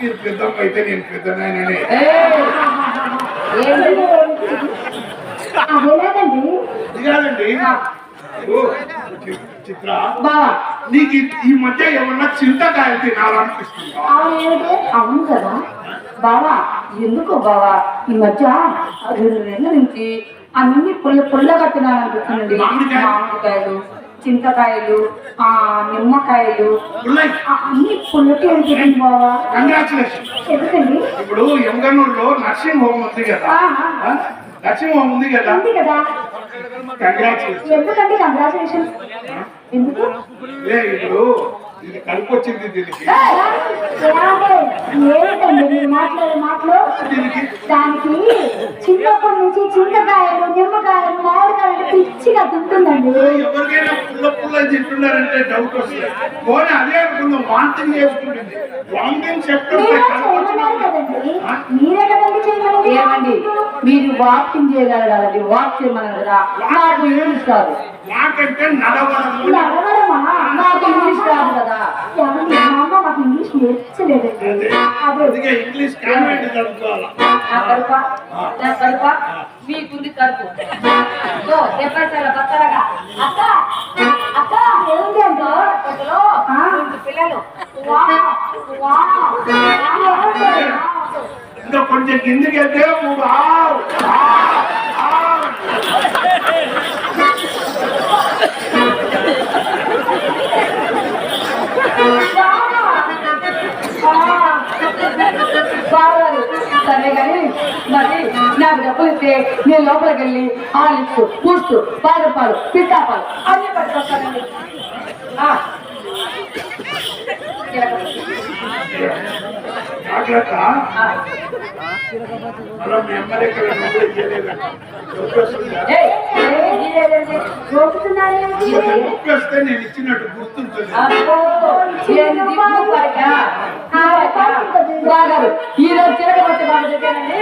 మీరు పెద్దమ్మ అయితే నేను పెద్దనాయననే. ఏయ్! ఏంటి? అదేలాగండి ఇది కాదండి ఓ, చి- చిత్ర నీకు ఈ- మధ్య ఏమన్నా చింతకాయలు తినాలనిపిస్తుందా అవును కదా. బావా ఎందుకో బావా? ఈ మధ్య రెండు నెలల నుంచి అన్ని పుల్ల పుల్లగా తినాలనిపిస్తుందండి. మామిడికాయలు? చింతకాయలు ఆ నిమ్మకాయలు అన్ని పుల్లటి అనిపిస్తుంది బావా? కంగ్రాచులేషన్ ఎందుకండి? ఇప్పుడు ఎంగనూరులో నర్సింగ్ హోమ్ ఉంది కదా? నర్సింగ్ హోమ్ ఉంది కదా. ఉంది కదా. కంగ్రాచులేషన్ ఎందుకండి? కంగ్రాచులేషన్ ఎందుకు ఇప్పుడు ఇది దీనికి. మాట్లాడే మాటలు దీనికి. చిన్నప్పటి నుంచి చింతకాయలు నిమ్మకాయలు మామిడికాయలు పిచ్చిగా తింటుందండి. ఎవరికైనా పుల్ల పుల్ల తింటున్నారంటే డౌట్ వస్తుంది. పోనీ అదే అనుకుందాం వాంతింగ్ చేసుకుంటుంది. వాంతింగ్ మీరే కదండి చేయమని ఏమండి? మీరు వాకింగ్ చేయగలగాలండి. వాక్ చేయమన్నారు కదా. నాకు నాకంటే నడవడము. నడవడమా? నాకు ఇంగ్లీష్ రాదు కదా. ఏమండి మా అమ్మ మాకు ఇంగ్లీష్ నేర్చలేదండి. అదే. అదే. అందుకే ఇంగ్లీష్ కాన్వెంట్ చదువుకోవాలా? నా కడుప నా కడుప మీకుంది కడుపు. ఓ చెప్పారు బత్తలగా అక్క అక్క ఏమిటి అంటో? అందులో రెండు పిల్లలు. వా వా ఇంకా కొంచెం కిందికి వెళ్తే మరి నాకు డబ్బులు ఇస్తే నేను లోపలికి వెళ్ళి హాలిక్స్ పూస్తూ పాదపాలు పిస్తాపాలు అన్ని పట్టుకొస్తానండి. నేను ఇచ్చినట్టు గుర్తుంటుంది. బాగారు. ఈ రోజు చిరగబట్టి బాగా చెప్పానండి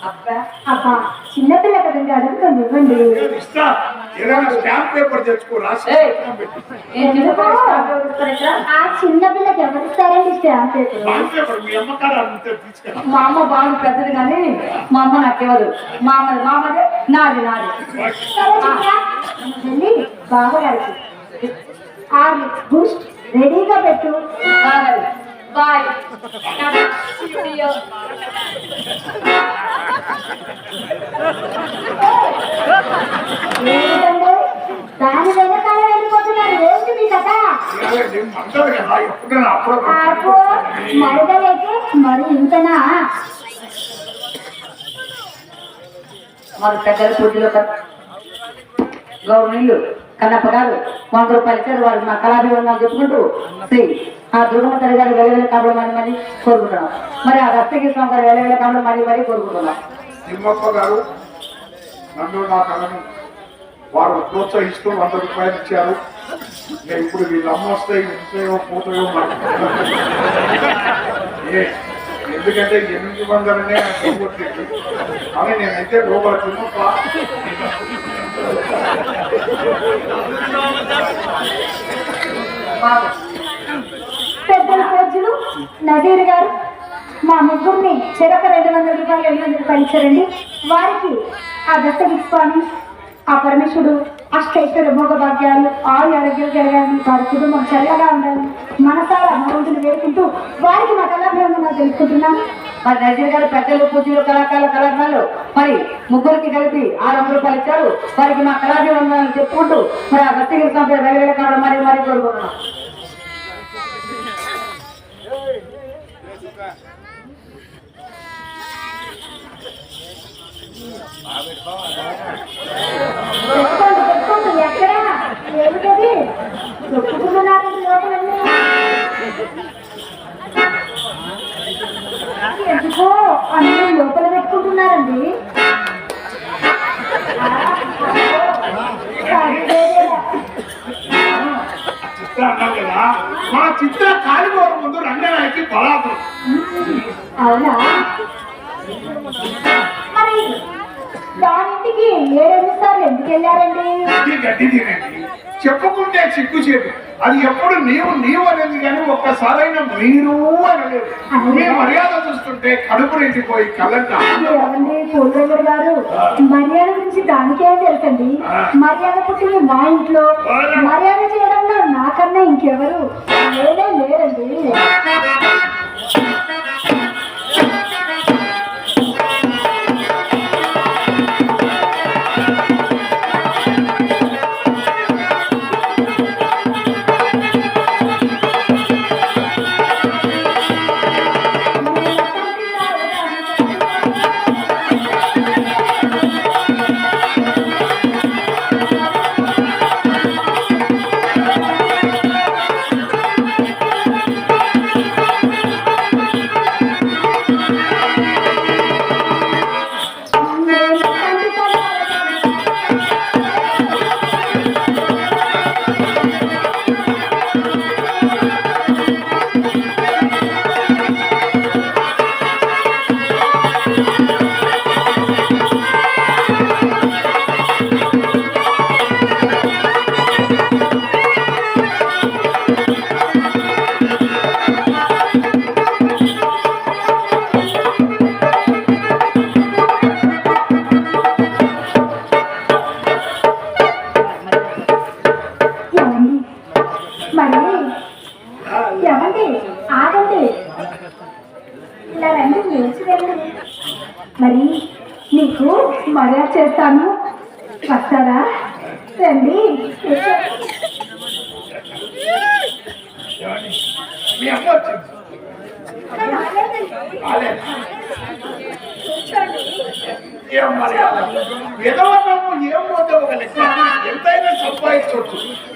అబ్బా చిన్నపిల్ల కదండి అడుగుతుంది ఇవ్వండి. స్టాంప్ పేపర్ తెచ్చుకో రాసి ఏయ్. పక్కన పెట్టు. నేను చిన్నప్పుడు స్టాంప్ పేపర్ ఇస్తాను ఇక్కడ. ఆ చిన్న పిల్లకి ఎవరిస్తారండి స్టాంప్ పేపర్? మీ అమ్మ బాగా పెద్దది కానీ మా అమ్మ నాకు ఇవ్వదు. మా అమ్మది మా అమ్మది నాది నాది. బాగా హార్లిక్స్ బూస్ట్ రెడీగా పెట్టు. బాగారు బాయ్ See దాని వెనకాల వెళ్ళిపోతున్నారు ఏంటి మీ కథ మరి ఇంతనా మరి పెద్దల పూజలో గౌరవనీయులు కన్నప్ప గారు వంద రూపాయలు ఇచ్చారు. వారు మా కళాభివందనాలు చెప్పుకుంటూ శ్రీ ఆ దుర్గమ్మ తల్లి గారు వేలవేల కావడం మరి మరి కోరుకుంటున్నాం. మరి ఆ దస్తగిరి స్వామి గారు వేలవేల కావడం మరి మరి కోరుకుంటున్నాం. తిమ్మప్ప గారు నన్ను నా కళను వారు ప్రోత్సహిస్తూ వంద రూపాయలు ఇచ్చారు. నేను ఇప్పుడు వీళ్ళు అమ్మ వస్తాయి ఉంటాయో పోతాయో ఎందుకంటే ఎనిమిది వందలనే కొట్టింది కానీ నేనైతే లోపల తిమ్మప్ప. పెద్దల పూజలు నజీర్ గారు మా ముగ్గురిని చెరొక రెండు వందల రూపాయలు రెండు వందల రూపాయలు వారికి ఆ దత్తగిరి స్వామి ఆ పరమేశ్వరుడు అష్టైశ్వర భోగ భాగ్యాలు ఆయు ఆరోగ్యాలు జరగాలని వారి కుటుంబం చల్లగా ఉండాలి మనసారా భగవంతుని వేడుకుంటూ వారికి మా కళాభివందనాలు తెలుసుకుంటున్నాను మరి నజీర్ గారు పెద్దలు పూజలు కళాకారులు కళాకారులు. మరి ముగ్గురికి కలిపి ఆరు వందల రూపాయలు ఇచ్చారు. వారికి మా కళాభివందనాలు చెప్పుకుంటూ మరి ఆ దస్తగిరి సంస్థ గారు కావడం మరి ఎందుకో అన్ని లోపల పెట్టుకుంటున్నారండి. కదా మా చిత్ర కాలిపోవడం ముందు రంగనాయకి బలాదు అవునా? మరి దానింటికి ఏడెనిమిది సార్లు ఎందుకు వెళ్ళారండి? గడ్డి తినండి. చెప్పుకుంటే సిగ్గు చేటు అది ఎప్పుడు నీవు నీవు అనేది కానీ ఒక్కసారైనా మీరు అనలేదు. మీ మర్యాద చూస్తుంటే కడుపు నిండిపోయి కళ్ళంట. మర్యాద గురించి దానికేం తెలుసండి. మర్యాద పుట్టింది మా ఇంట్లో. మర్యాద చేయడంలో నాకన్నా ఇంకెవరు? లేనే లేరండి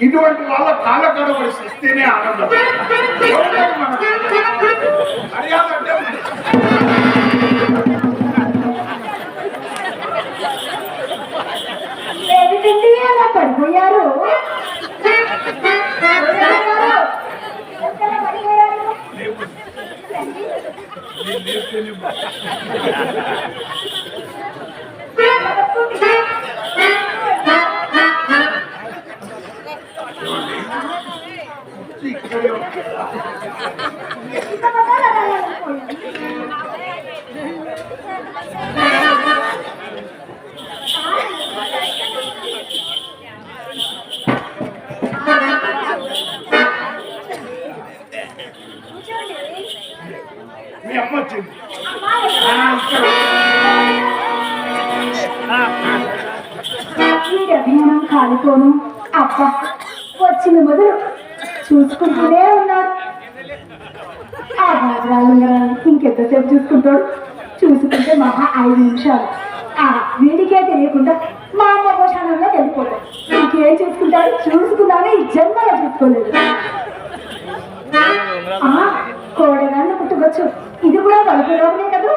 ఇటువంటి వాళ్ళ కాళ్ళ కడబడి ఇస్తేనే ఆనందం. పడిపోయారు ఎక్కడ మీ అమ్మ వచ్చింది ఆ, ఇక్కడ. వీడి అభిమానం కాలిపోను అప్ప వచ్చిన మొదలు చూసుకుంటూనే ఉన్నాడు ఆ గాజరాలు ఇంకెంతసేపు చూసుకుంటాడు? చూసుకుంటే మహా ఐదు నిమిషాలు. ఆ వీడికే తెలియకుండా మా అమ్మ భోషణంలో వెళ్ళిపోతాడు. ఇంకేం చూసుకుంటాడు? చూసుకున్నానే ఈ జన్మలో చూసుకోలేదు. కోడగాన్ని పుట్టుకోవచ్చు ఇది కూడా వలపలోనే కదా?